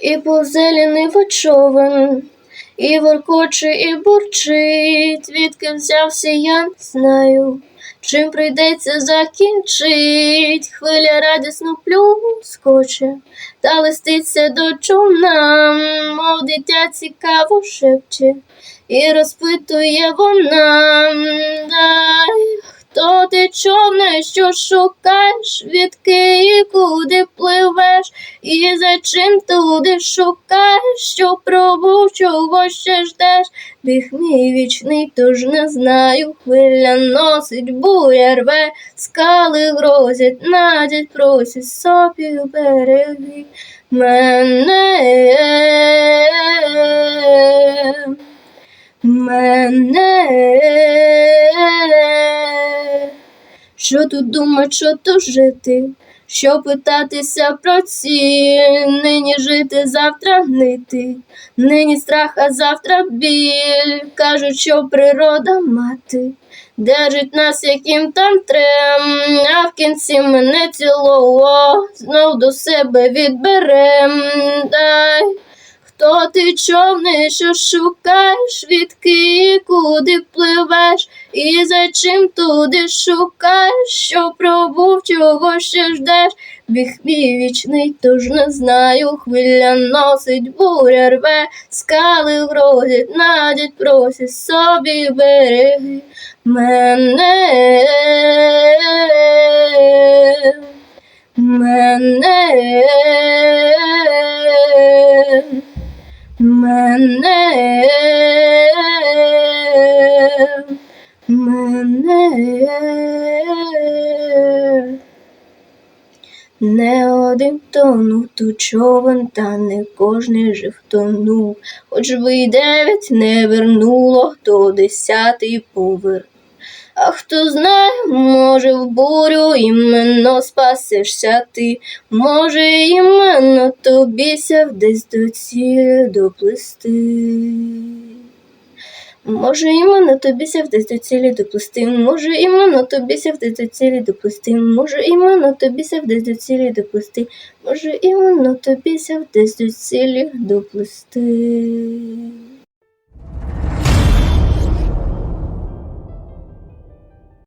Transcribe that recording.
і повзелений човен, і воркоче, і бурчить, відки взявся, я не знаю. Чим прийдеться закінчить, хвиля радісно плюскоче, та листиться до човна, мов дитя цікаво шепче, і розпитує вона, хто ти човне, що шукаєш, відки і куди пливеш, і за чим туди шукаєш, що пробув, чого ще ждеш, біг мій вічний, тож не знаю, хвиля носить, буря рве, скали грозять, надять, просять собі береги. Мене. Мене. Що тут думать, що то жити? Що питатися про ці, нині жити, завтра нити, нині страх, а завтра біль. Кажуть, що природа мати. Держить нас, яким там трем, а в кінці мене цілого знов до себе відберем. Дай, хто ти човне, що шукаєш, відки куди пливеш, і за чим туди шукаєш, що пробув, чого ще ждеш, біг мій вічний, тож не знаю, хвиля носить, буря рве, скали грозять, надять, просять собі береги мене. Мене, мене, мене. Не один тонув ту човен, та не кожний жив тонув. Хоч би й дев'ять не вернуло, то десятий поверх. А хто знає, може, в бурю іменно спасешся ти, може, іменно тобі сяв десь до цілі доплисти. Може, іменно тобі сяв десь до цілі допустим, може, іменно тобі сяв десь до цілі допустим, може, іменно тобі сяв десь до цілі допустим, може, іменно тобі сяв десь до цілі доплисти.